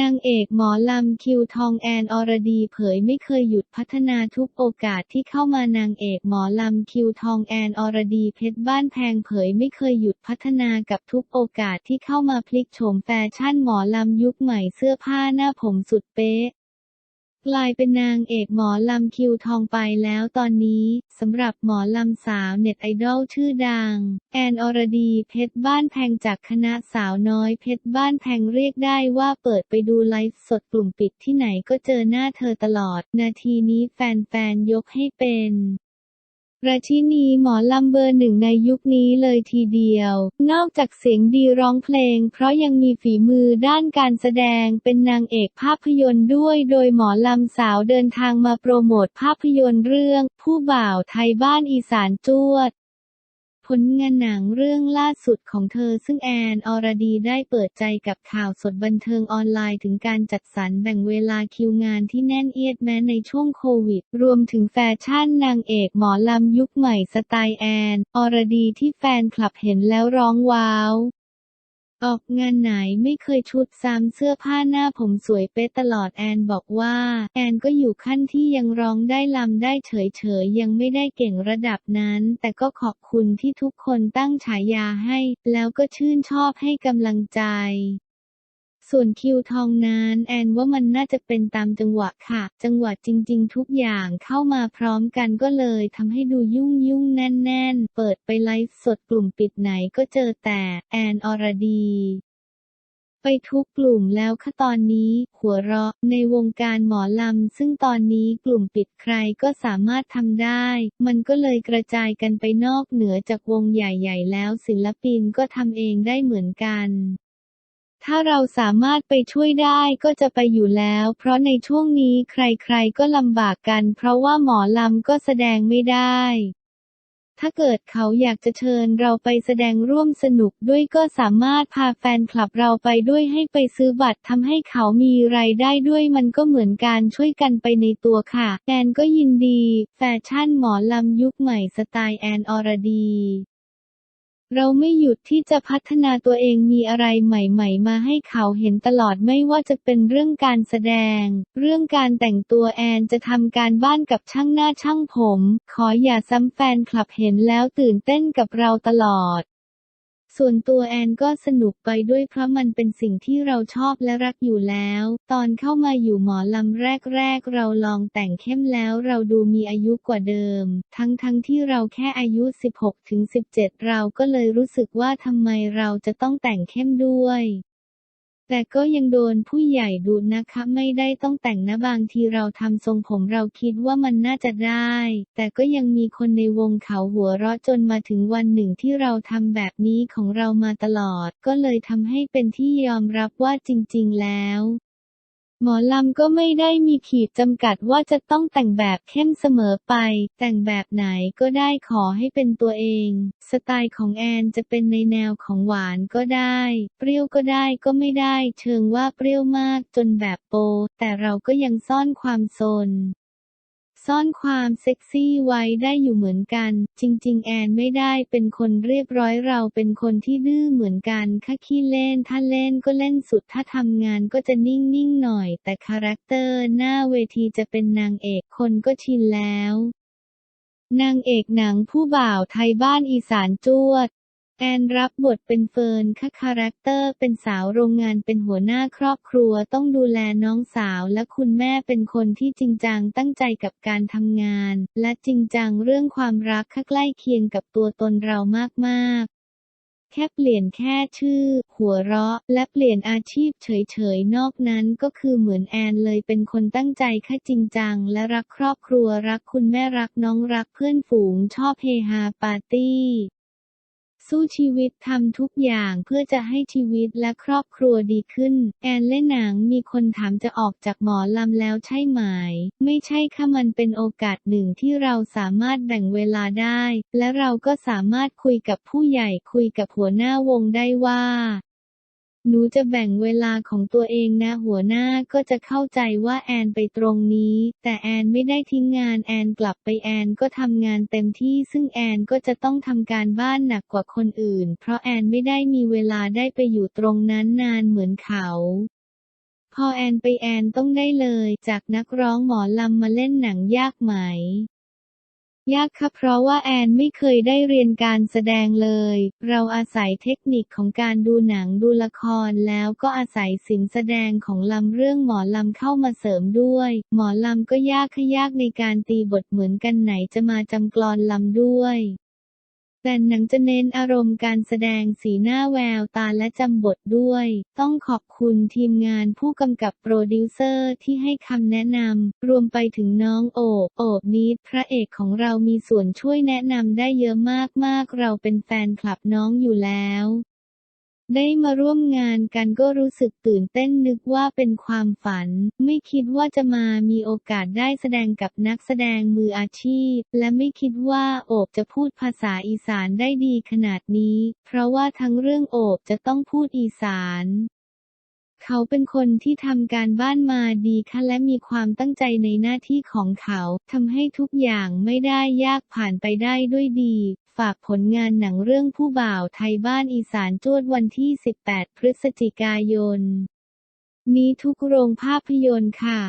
นางเอกหมอลำคิวทองแอนอรดีเผยไม่เคยหยุดพัฒนาทุกโอกาสที่เข้ามานางเอกหมอลำคิวทองแอนอรดีเพชรบ้านแพงเผยไม่เคยหยุดพัฒนากับทุกโอกาสที่เข้ามาพลิกโฉมแฟชั่นหมอลำยุคใหม่เสื้อผ้าหน้าผมสุดเป๊ะ กลายเป็นนางเอกหมอลำคิวทองไปแล้วตอนนี้สำหรับหมอลำสาวเน็ตไอดอลชื่อดัง แอนอรดีเพชรบ้านแพงจากคณะสาวน้อยเพชรบ้านแพงเรียกได้ว่าเปิดไปดูไลฟ์สดกลุ่มปิดที่ไหนก็เจอหน้าเธอตลอด นาทีนี้แฟนๆยกให้เป็น ราชินีหมอลำเบอร์หนึ่งในยุคนี้เลยทีเดียว นอกจากเสียงดีร้องเพลง เพราะยังมีฝีมือด้านการแสดงเป็นนางเอกภาพยนตร์ด้วย โดยหมอลำสาวเดินทางมาโปรโมทภาพยนตร์เรื่อง ผู้บ่าวไทยบ้านอีสานจวด ผลงานหนังเรื่องล่าสุดของเธอซึ่งแอนอรดีได้เปิดใจกับข่าวสดบันเทิงออนไลน์ถึงการจัดสรรแบ่งเวลาคิวงานที่แน่นเอียดแม้ในช่วงโควิด รวมถึงแฟชั่นนางเอกหมอลำยุคใหม่สไตล์แอนอรดีที่แฟนคลับเห็นแล้วร้องว้าว ออกงานไหนไม่เคยชุดซ้ำเสื้อผ้าหน้าผมสวยเป๊ะตลอดแอนบอกว่า แอนก็อยู่ขั้นที่ยังร้องได้ลำได้เฉยๆ ยังไม่ได้เก่งระดับนั้น แต่ก็ขอบคุณที่ทุกคนตั้งฉายาให้ แล้วก็ชื่นชอบให้กำลังใจ ส่วนคิวทองนั้นแอนว่ามันน่าจะเป็นตามจังหวะค่ะ จังหวะจริง ๆ ทุกอย่างเข้ามาพร้อมกันก็เลยทำให้ดูยุ่งยุ่งแน่น ๆ เปิดไปไลฟ์สดกลุ่มปิดไหนก็เจอแต่แอนอรดีไปทุกกลุ่มแล้วค่ะตอนนี้ หัวเราะในวงการหมอลำ ซึ่งตอนนี้กลุ่มปิดใครก็สามารถทำได้ มันก็เลยกระจายกันไปนอกเหนือจากวงใหญ่ ๆ แล้วศิลปินก็ทำเองได้เหมือนกัน ถ้าเราสามารถไปช่วยได้ก็จะไปอยู่แล้ว เพราะในช่วงนี้ใครๆก็ลำบากกัน เพราะว่าหมอลำก็แสดงไม่ได้ ถ้าเกิดเขาอยากจะเชิญเราไปแสดงร่วมสนุกด้วยก็สามารถพาแฟนคลับเราไปด้วยให้ไปซื้อบัตรทำให้เขามีรายได้ด้วยมันก็เหมือนการช่วยกันไปในตัวค่ะ แอนก็ยินดี แฟชั่นหมอลำยุคใหม่สไตล์แอนอรดี เราไม่หยุดที่จะพัฒนาตัวเองมีอะไรใหม่ๆ มาให้เขาเห็นตลอดไม่ว่าจะเป็นเรื่องการแสดง เรื่องการแต่งตัวแอนจะทำการบ้านกับช่างหน้าช่างผม ขออย่าซ้ำแฟนคลับเห็นแล้วตื่นเต้นกับเราตลอด ส่วนตัวแอนก็สนุกไปด้วยเพราะมันเป็นสิ่งที่เราชอบและรักอยู่แล้ว ตอนเข้ามาอยู่หมอลำแรกๆ เราลองแต่งเข้มแล้วเราดูมีอายุกว่าเดิม ทั้งๆทที่เราแค่อายุ 16ถึง17 เราก็เลยรู้สึกว่าทำไมเราจะต้องแต่งเข้มด้วย แต่ก็ยังโดนผู้ใหญ่ดูนะคะ ไม่ได้ต้องแต่งนะบางทีเราทำทรงผมเราคิดว่ามันน่าจะได้ แต่ก็ยังมีคนในวงเขาหัวเราะจนมาถึงวันหนึ่งที่เราทำแบบนี้ของเรามาตลอด ก็เลยทำให้เป็นที่ยอมรับว่าจริง ๆ แล้ว หมอลำก็ไม่ได้มีขีดจำกัดว่าจะต้องแต่งแบบเข้มเสมอไป แต่งแบบไหนก็ได้ขอให้เป็นตัวเอง สไตล์ของแอนจะเป็นในแนวของหวานก็ได้ เปรี้ยวก็ได้ก็ไม่ได้ เชิงว่าเปรี้ยวมากจนแบบโป แต่เราก็ยังซ่อนความโซน ซ่อนความเซ็กซี่ไว้ได้อยู่เหมือนกัน จริง ๆ แอนไม่ได้เป็นคนเรียบร้อยเราเป็นคนที่ดื้อเหมือนกันค่ะขี้เล่นถ้าเล่นก็เล่นสุดถ้าทำงานก็จะนิ่งๆหน่อย แต่คาแรคเตอร์หน้าเวทีจะเป็นนางเอกคนก็ชินแล้ว นางเอกหนังผู้บ่าวไทยบ้านอีสานจวด แอนรับบทเป็นเฟิร์นค่ะคาแรคเตอร์เป็นสาวโรงงานเป็นหัวหน้าครอบครัวต้องดูแลน้องสาวและคุณแม่เป็นคนที่จริงจังตั้งใจกับการทำงาน และจริงจังเรื่องความรักค่ะใกล้เคียงกับตัวตนเรามากๆแค่เปลี่ยนแค่ชื่อ หัวเราะ และเปลี่ยนอาชีพเฉยๆ นอกนั้นก็คือเหมือนแอนเลยเป็นคนตั้งใจค่จริงจัง และรักครอบครัวรักคุณแม่รักน้องรักเพื่อนฝูงชอบเฮฮาปาร์ตี้ สู้ชีวิตทำทุกอย่างเพื่อจะให้ชีวิตและครอบครัวดีขึ้น แอนเล่นหนังมีคนถามจะออกจากหมอลำแล้วใช่ไหม ไม่ใช่ค่ะมันเป็นโอกาสหนึ่งที่เราสามารถแบ่งเวลาได้ และเราก็สามารถคุยกับผู้ใหญ่คุยกับหัวหน้าวงได้ว่า หนูจะแบ่งเวลาของตัวเองนะ หัวหน้าก็จะเข้าใจว่าแอนไปตรงนี้ แต่แอนไม่ได้ทิ้งงานแอนกลับไปแอนก็ทำงานเต็มที่ ซึ่งแอนก็จะต้องทำการบ้านหนักกว่าคนอื่น เพราะแอนไม่ได้มีเวลาได้ไปอยู่ตรงนั้นนานเหมือนเขาพอแอนไปแอนต้องได้เลย จากนักร้องหมอลำมาเล่นหนังยากไหม ยากค่ะเพราะว่าแอนไม่เคยได้เรียนการแสดงเลย เราอาศัยเทคนิคของการดูหนังดูละครแล้วก็อาศัยศิลปแสดงของลำเรื่องหมอลำเข้ามาเสริมด้วย หมอลำก็ยากค่ะยากในการตีบทเหมือนกันไหนจะมาจำกลอนลำด้วย แต่หนังจะเน้นอารมณ์การแสดงสีหน้าแววตาและจำบทด้วย ต้องขอบคุณทีมงานผู้กำกับโปรดิวเซอร์ที่ให้คำแนะนำ รวมไปถึงน้องโอบโอบนิดพระเอกของเรามีส่วนช่วยแนะนำได้เยอะมากๆ เราเป็นแฟนคลับน้องอยู่แล้ว ได้มาร่วมงานกันก็รู้สึกตื่นเต้นนึกว่าเป็นความฝัน ไม่คิดว่าจะมามีโอกาสได้แสดงกับนักแสดงมืออาชีพ และไม่คิดว่าโอบจะพูดภาษาอีสานได้ดีขนาดนี้ เพราะว่าทั้งเรื่องโอบจะต้องพูดอีสาน เขาเป็นคนที่ทำการบ้านมาดีค่ะและมีความตั้งใจในหน้าที่ของเขาทำให้ทุกอย่างไม่ได้ยากผ่านไปได้ด้วยดี ฝากผลงานหนังเรื่องผู้บ่าวไทยบ้านอีสานจวดวันที่ 18 พฤศจิกายน นี้ทุกโรงภาพยนตร์ค่ะ